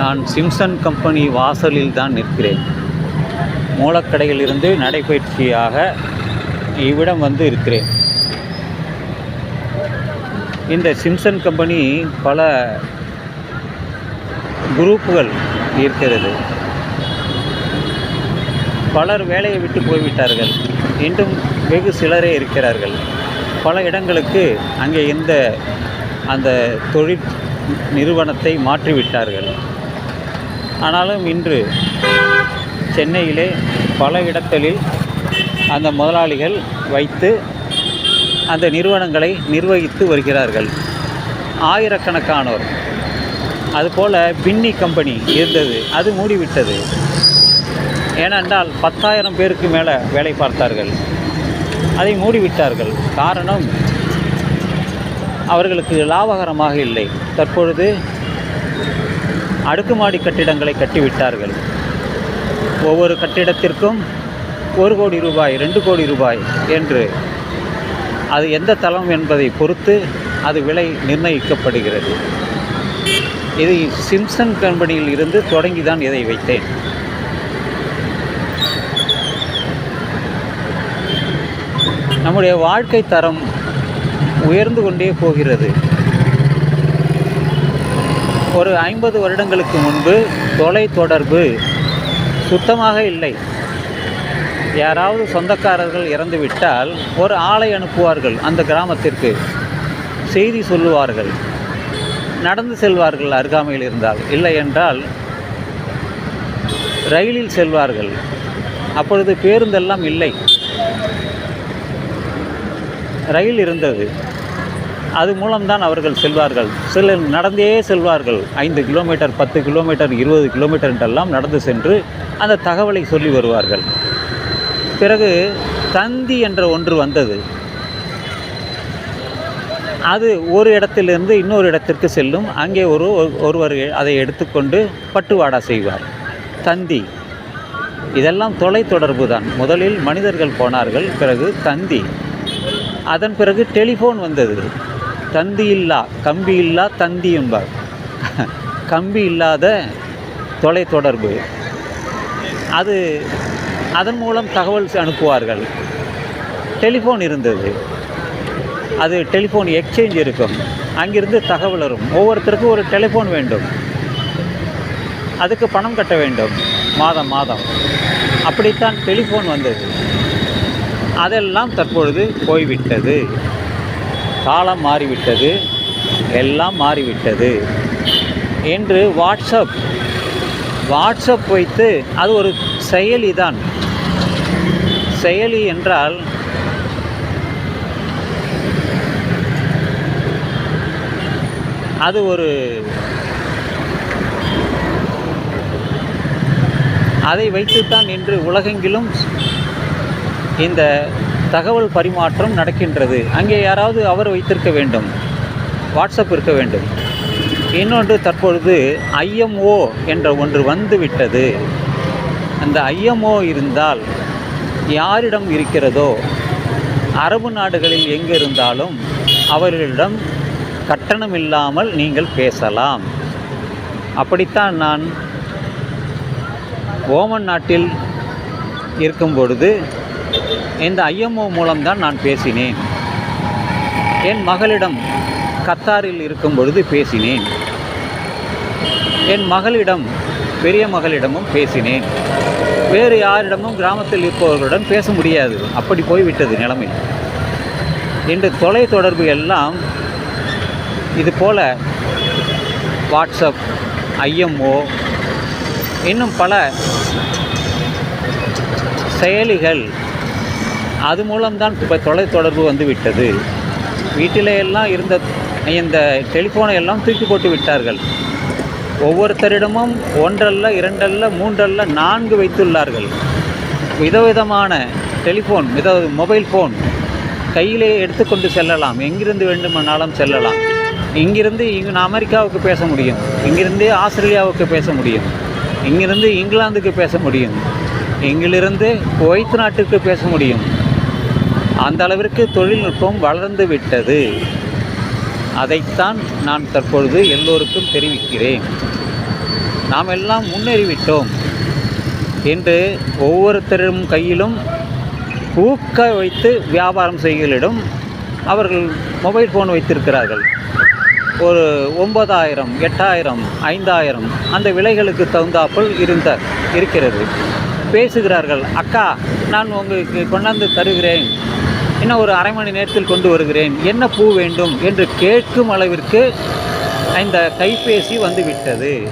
நான் Simpson company வாசலில் தான் நிற்கிறேன். மூலக்கடையிலிருந்து நடைபயிற்சியாக இவ்விடம் வந்து இருக்கிறேன். இந்த சிம்சன் கம்பெனி பல குரூப்புகள் இருக்கிறது. பலர் வேலையை விட்டு போய்விட்டார்கள். இன்றும் வெகு சிலரே இருக்கிறார்கள். பல இடங்களுக்கு அங்கே இந்த அந்த தொழில் நிறுவனத்தை மாற்றிவிட்டார்கள். ஆனாலும் இன்று சென்னையிலே பல இடங்களில் அந்த முதலாளிகள் வைத்து அந்த நிறுவனங்களை நிர்வகித்து வருகிறார்கள். ஆயிரக்கணக்கானோர். அதுபோல் பின்னி கம்பெனி இருந்தது அது மூடிவிட்டது. ஏனென்றால் பத்தாயிரம் பேருக்கு மேலே வேலை பார்த்தார்கள். அதை மூடிவிட்டார்கள். காரணம் அவர்களுக்கு லாபகரமாக இல்லை. தற்பொழுது அடுக்குமாடி கட்டிடங்களை கட்டிவிட்டார்கள். ஒவ்வொரு கட்டிடத்திற்கும் ஒரு கோடி ரூபாய் ரெண்டு கோடி ரூபாய் என்று. அது எந்த தளம் என்பதை பொறுத்து அது விலை நிர்ணயிக்கப்படுகிறது. இது சிம்சன் கம்பெனியில் இருந்து தொடங்கி தான் இதை வைத்தேன். நம்முடைய வாழ்க்கை தரம் உயர்ந்து கொண்டே போகிறது. ஒரு ஐம்பது வருடங்களுக்கு முன்பு தொலை தொடர்பு சுத்தமாக இல்லை. யாராவது சொந்தக்காரர்கள் இறந்துவிட்டால் ஒரு ஆளை அனுப்புவார்கள் அந்த கிராமத்திற்கு. செய்தி சொல்லுவார்கள். நடந்து செல்வார்கள் அருகாமையில் இருந்தால். இல்லை என்றால் ரயிலில் செல்வார்கள். அப்பொழுது பேருந்தெல்லாம் இல்லை. ரயில் இருந்தது. அது மூலம்தான் அவர்கள் செல்வார்கள். சிலர் நடந்தே செல்வார்கள். ஐந்து கிலோமீட்டர் பத்து கிலோமீட்டர் இருபது கிலோமீட்டர் என்றெல்லாம் நடந்து சென்று அந்த தகவலை சொல்லி வருவார்கள். பிறகு தந்தி என்ற ஒன்று வந்தது. அது ஒரு இடத்திலிருந்து இன்னொரு இடத்திற்கு செல்லும். அங்கே ஒரு ஒருவர் அதை எடுத்துக்கொண்டு பட்டுவாடா செய்வார். தந்தி. இதெல்லாம் தொலைத்தொடர்பு தான். முதலில் மனிதர்கள் போனார்கள். பிறகு தந்தி. அதன் பிறகு டெலிஃபோன் வந்தது. தந்தி இல்லா கம்பி இல்லா தந்தி என்பார். கம்பி இல்லாத தொலைத்தொடர்பு அது அதன் மூலம் தகவல் அனுப்புவார்கள். டெலிஃபோன் இருந்தது. அது டெலிஃபோன் எக்ஸ்சேஞ்ச் இருக்கும். அங்கிருந்து தகவல் வரும். ஒவ்வொருத்தருக்கும் ஒரு டெலிஃபோன் வேண்டும். அதுக்கு பணம் கட்ட வேண்டும். மாதம் மாதம். அப்படித்தான் டெலிஃபோன் வந்தது. அதெல்லாம் தற்பொழுது போய்விட்டது. காலம் மாறிவிட்டது எல்லாம் மாறிவிட்டது என்று வாட்ஸ்அப் வாட்ஸ்அப் வைத்து அது ஒரு செயலி தான். செயலி என்றால் அது ஒரு அதை வைத்துத்தான் இன்று உலகெங்கிலும் இந்த தகவல் பரிமாற்றம் நடக்கின்றது. அங்கே யாராவது அவர் வைத்திருக்க வேண்டும். வாட்ஸ்அப் இருக்க வேண்டும். இன்னொன்று தற்பொழுது ஐஎம்ஓ என்ற ஒன்று வந்துவிட்டது. அந்த ஐஎம்ஓ இருந்தால் யாரிடம் இருக்கிறதோ அரபு நாடுகளில் எங்கே இருந்தாலும் அவர்களிடம் கட்டணம் இல்லாமல் நீங்கள் பேசலாம். அப்படித்தான் நான் ஓமன் நாட்டில் இருக்கும் பொழுது இந்த ஐஎம்ஓ மூலம்தான் நான் பேசினேன். என் மகளிடம் கத்தாரில் இருக்கும் பொழுது பேசினேன். என் மகளிடம் பெரிய மகளிடமும் பேசினேன். வேறு யாரிடமும் கிராமத்தில் இருப்பவர்களுடன் பேச முடியாது. அப்படி போய்விட்டது நிலைமை. இன்று தொலை தொடர்பு எல்லாம் இது போல வாட்ஸ்அப் ஐஎம்ஓ இன்னும் பல செயலிகள் அது மூலம்தான் இப்போ தொலைத்தொடர்பு வந்து விட்டது வீட்டிலே எல்லாம் இருந்த இந்த டெலிஃபோனை எல்லாம் தூக்கி போட்டு விட்டார்கள். ஒவ்வொருத்தரிடமும் ஒன்றல்ல இரண்டல்ல மூன்றல்ல நான்கு வைத்துள்ளார்கள். விதவிதமான டெலிஃபோன் வித மொபைல் ஃபோன் கையிலே எடுத்துக்கொண்டு செல்லலாம். எங்கிருந்து வேண்டுமானாலும் செல்லலாம். இங்கிருந்து இங்கு அமெரிக்காவுக்கு பேச முடியும். இங்கிருந்தே ஆஸ்திரேலியாவுக்கு பேச முடியும். இங்கிருந்து இங்கிலாந்துக்கு பேச முடியும். இங்கிலிருந்து குவைத் நாட்டுக்கு பேச முடியும். அந்த அளவிற்கு தொழில்நுட்பம் வளர்ந்து விட்டது. அதைத்தான் நான் தற்பொழுது எல்லோருக்கும் தெரிவிக்கிறேன். நாம் எல்லாம் முன்னேறிவிட்டோம். என்று ஒவ்வொருத்தரும் கையிலும் ஊக்க வைத்து வியாபாரம் செய்களிடம் அவர்கள் மொபைல் ஃபோன் வைத்திருக்கிறார்கள். ஒரு ஒன்பதாயிரம் எட்டாயிரம் ஐந்தாயிரம் அந்த விலைகளுக்கு தகுந்தாப்புல் இருந்த இருக்கிறது. பேசுகிறார்கள் அக்கா நான் உங்களுக்கு கொண்டாந்து தருகிறேன். இன்னும் ஒரு அரை மணி நேரத்தில் கொண்டு வருகிறேன்? என்ன பூ வேண்டும்? என்று கேட்கும் அளவிற்கு இந்த கைபேசி வந்துவிட்டது.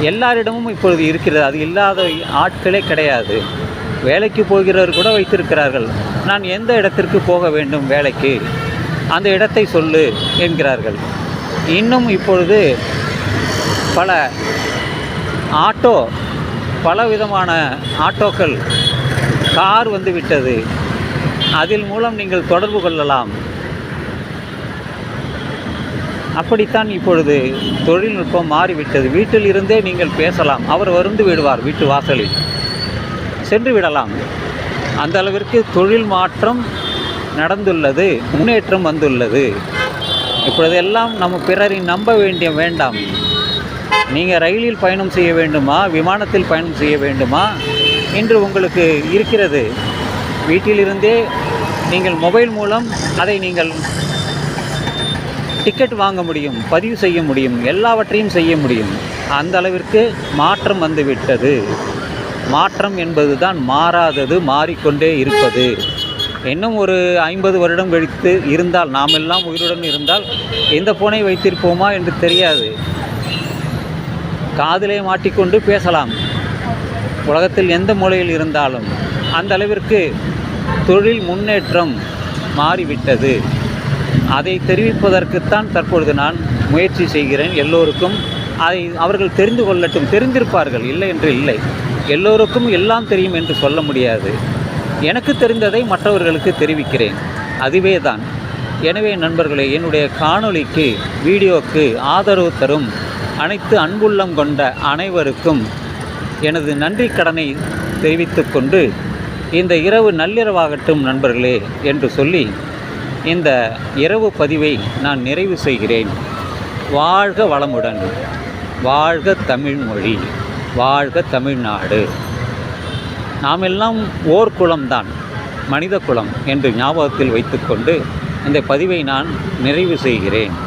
எல்லாரிடமும் இப்பொழுது இருக்கிறது. அது இல்லாத ஆட்களே கிடையாது. வேலைக்கு போகிறவர் கூட வைத்திருக்கிறார்கள். நான் எந்த இடத்திற்கு போக வேண்டும் வேலைக்கு? அந்த இடத்தை சொல்லு என்கிறார்கள். இன்னும் இப்பொழுது பல ஆட்டோ பல விதமான ஆட்டோக்கள் கார் வந்து விட்டது. அதில் மூலம் நீங்கள் தொடர்பு கொள்ளலாம். அப்படித்தான் இப்பொழுது தொழில்நுட்பம் மாறிவிட்டது. வீட்டில் இருந்தே நீங்கள் பேசலாம். அவர் வருந்து விடுவார் வீட்டு வாசலில். சென்று விடலாம். அந்த அளவிற்கு தொழில் மாற்றம் நடந்துள்ளது. முன்னேற்றம் வந்துள்ளது. இப்பொழுதெல்லாம் நம்ம பிறரை நம்ப வேண்டிய வேண்டாம். நீங்கள் ரயிலில் பயணம் செய்ய வேண்டுமா? விமானத்தில் பயணம் செய்ய வேண்டுமா? இன்று உங்களுக்கு இருக்கிறது. வீட்டிலிருந்தே நீங்கள் மொபைல் மூலம் அதை நீங்கள் டிக்கெட் வாங்க முடியும் பதிவு செய்ய முடியும் எல்லாவற்றையும் செய்ய முடியும். அந்த அளவிற்கு மாற்றம் வந்துவிட்டது. மாற்றம் என்பது தான் மாறாதது மாறிக்கொண்டே இருப்பது. இன்னும் ஒரு ஐம்பது வருடம் கழித்து இருந்தால் நாம் எல்லாம் உயிருடன் இருந்தால் எந்த போனை வைத்திருப்போமா என்று தெரியாது. காதிலே மாட்டிக்கொண்டு பேசலாம். உலகத்தில் எந்த மூலையில் இருந்தாலும் அந்த அளவிற்கு தொழில் முன்னேற்றம் மாறிவிட்டது. அதை தெரிவிப்பதற்குத்தான் தற்பொழுது நான் முயற்சி செய்கிறேன். எல்லோருக்கும் அதை அவர்கள் தெரிந்து கொள்ளட்டும். தெரிந்திருப்பார்கள். இல்லை என்று இல்லை. எல்லோருக்கும் எல்லாம் தெரியும் என்று சொல்ல முடியாது. எனக்கு தெரிந்ததை மற்றவர்களுக்கு தெரிவிக்கிறேன். அதுவே தான். எனவே நண்பர்களே என்னுடைய காணொளிக்கு வீடியோக்கு ஆதரவு தரும் அனைத்து அன்புள்ளம் கொண்ட அனைவருக்கும் எனது நன்றி கடனை தெரிவித்துக்கொண்டு இந்த இரவு நள்ளிரவாகட்டும் நண்பர்களே என்று சொல்லி இந்த இரவு பதிவை நான் நிறைவு செய்கிறேன். வாழ்க வளமுடன். வாழ்க தமிழ்மொழி வாழ்க தமிழ்நாடு நாம் எல்லாம் ஓர் குலம்தான். மனித குலம் என்று ஞாபகத்தில் வைத்துக்கொண்டு இந்த பதிவை நான் நிறைவு செய்கிறேன்.